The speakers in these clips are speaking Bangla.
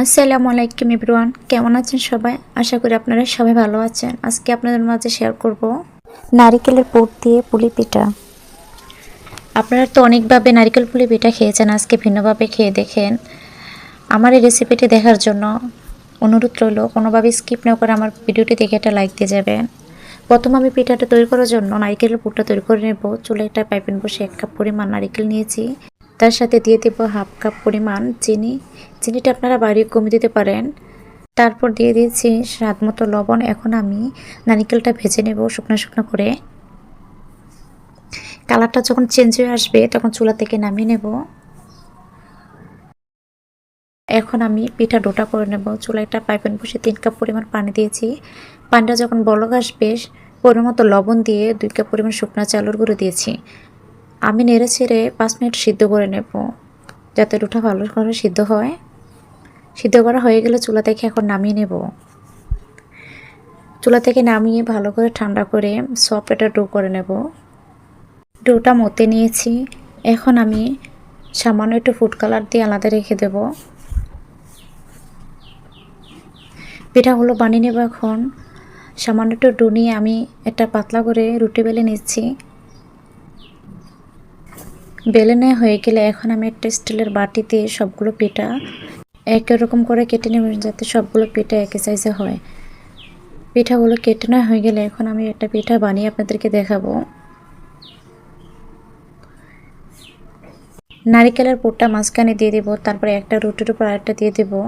আসসালামু আলাইকুম ইব্রুয়ান কেমন আছেন সবাই? আশা করি আপনারা সবাই ভালো আছেন। আজকে আপনাদের মাঝে শেয়ার করব নারিকেলের পুর দিয়ে পুলি পিঠা। আপনারা তো অনেকভাবে নারিকেল পুলি পিঠা খেয়েছেন, আজকে ভিন্নভাবে খেয়ে দেখেন। আমার এই রেসিপিটি দেখার জন্য অনুরোধ রইল, কোনোভাবে স্কিপ না করে আমার ভিডিওটি দেখে একটা লাইক দিয়ে যাবেন। প্রথম আমি পিঠাটা তৈরি করার জন্য নারিকেলের পুরটা তৈরি করে নেব। চুলে একটা পাইপেন বসে এক কাপ পরিমাণ নারিকেল নিয়েছি। তার সাথে দিয়ে দেবো হাফ কাপ পরিমাণ চিনি চিনিটা আপনারা বাড়িয়ে কমিয়ে দিতে পারেন। তারপর দিয়ে দিয়েছি স্বাদ মতো লবণ। এখন আমি নারিকেলটা ভেজে নেব শুকনো শুকনো করে। কালারটা যখন চেঞ্জ হয়ে আসবে, তখন চুলা থেকে নামিয়ে নেব। এখন আমি পিঠা ডোটা করে নেব। চুলায় একটা পাইপেন বসে তিন কাপ পরিমাণ পানি দিয়েছি। পানিটা যখন বলক আসবে পরিমাণ মতো লবণ দিয়ে দুই কাপ পরিমাণ শুকনো চালুর গুঁড়ো দিয়েছি। আমি নেড়ে ছেড়ে পাঁচ মিনিট সিদ্ধ করে নেব, যাতে রুটা ভালো করে সিদ্ধ হয়। সিদ্ধ করা হয়ে গেলে চুলা থেকে এখন নামিয়ে নেব। চুলা থেকে নামিয়ে ভালো করে ঠান্ডা করে সফট এটা ডো করে নেব। ডোটা মতে নিয়েছি। এখন আমি সামান্য একটু ফুড কালার দিয়ে আলাদা রেখে দেব। পিঠাগুলো বানিয়ে নেব এখন। সামান্য একটু ডো নিয়ে আমি একটা পাতলা করে রুটি বেলে নিচ্ছি। বেলে নেওয়া হয়ে গেলে এখন আমি একটা স্টিলের বাটিতে সবগুলো পিঠা একই রকম করে কেটে নেব যাতে সবগুলো পিঠা একই সাইজে হয়। পিঠাগুলো কেটে নেওয়া হয়ে গেলে এখন আমি একটা পিঠা বানিয়ে আপনাদেরকে দেখাবো। নারিকেলের পুরটা মাঝখানে দিয়ে দেবো, তারপরে একটা রুটির উপর আরেকটা দিয়ে দেবো।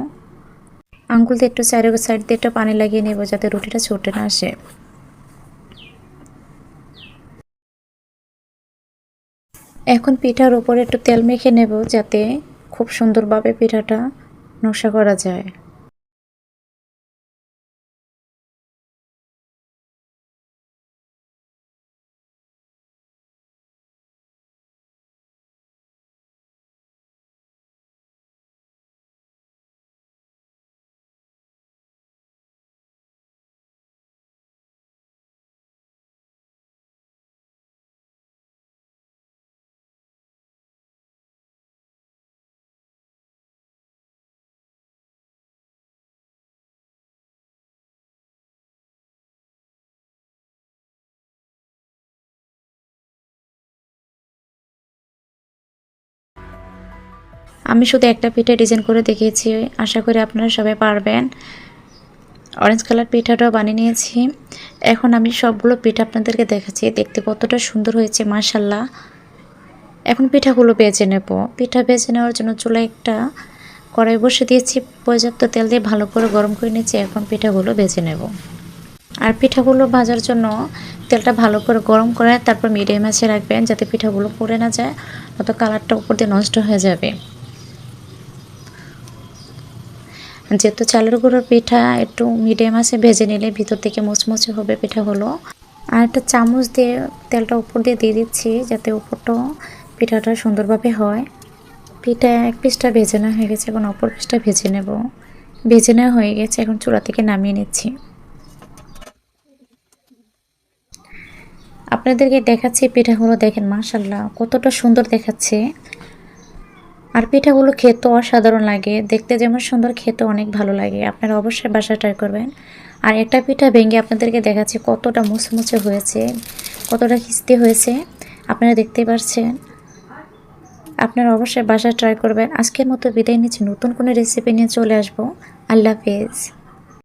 আঙ্গুল দিয়ে একটু সাইড সাইড দিয়ে একটু পানি লাগিয়ে নেব যাতে রুটিটা ছুটে না আসে। এখন পিঠার উপরে একটু তেল মেখে নেব যাতে খুব সুন্দরভাবে পিঠাটা নকশা করা যায়। আমি শুধু একটা পিঠা ডিজাইন করে দেখিয়েছি। আশা করি আপনারা সবাই পারবেন। অরেঞ্জ কালার পিঠাটাও বানিয়ে নিয়েছি। এখন আমি সবগুলো পিঠা আপনাদেরকে দেখাচ্ছি। দেখতে কতটা সুন্দর হয়েছে মার্শাল্লাহ এখন পিঠাগুলো বেজে নেব। পিঠা বেজে নেওয়ার জন্য চুলা একটা কড়াই বসে দিয়েছি। পর্যাপ্ত তেল দিয়ে ভালো করে গরম করে নিয়েছি। এখন পিঠাগুলো বেজে নেব। আর পিঠাগুলো ভাজার জন্য তেলটা ভালো করে গরম করে তারপর মিডিয়াম আছে রাখবেন যাতে পিঠাগুলো পড়ে না যায় অত কালারটা উপর দিয়ে নষ্ট হয়ে যাবে। যেহেতু চালের গুঁড়োর পিঠা একটু মিডিয়াম আছে, ভেজে নিলে ভিতর থেকে মুচমুচে হবে পিঠাগুলো আর একটা চামচ দিয়ে তেলটা উপর দিয়ে দিয়ে দিচ্ছি যাতে উপরটাও পিঠাটা সুন্দরভাবে হয়। পিঠা এক পিসটা ভেজে নেওয়া হয়ে গেছে, এখন অপর পিসটা ভেজে নেব। ভেজে নেওয়া হয়ে গেছে, এখন চূড়া থেকে নামিয়ে নিচ্ছি। আপনাদেরকে দেখাচ্ছি পিঠাগুলো দেখেন মাশাল্লাহ কতটা সুন্দর দেখাচ্ছে। আর পিঠাগুলো খেতে অসাধারণ লাগে। দেখতে যেমন সুন্দর খেতে অনেক ভালো লাগে। আপনারা অবশ্যই বাসা ট্রাই করবেন। আর একটা পিঠা ভেঙে আপনাদেরকে দেখাচ্ছি, কতটা মুচমুচে হয়েছে, কতটা খিস্তি হয়েছে। আপনারা দেখতে পাচ্ছেন আপনারা অবশ্যই বাসা ট্রাই করবেন। আজকের মতো বিদায় নিচ্ছি। নতুন কোনো রেসিপি নিয়ে চলে আসব। আল্লাহ হাফেজ।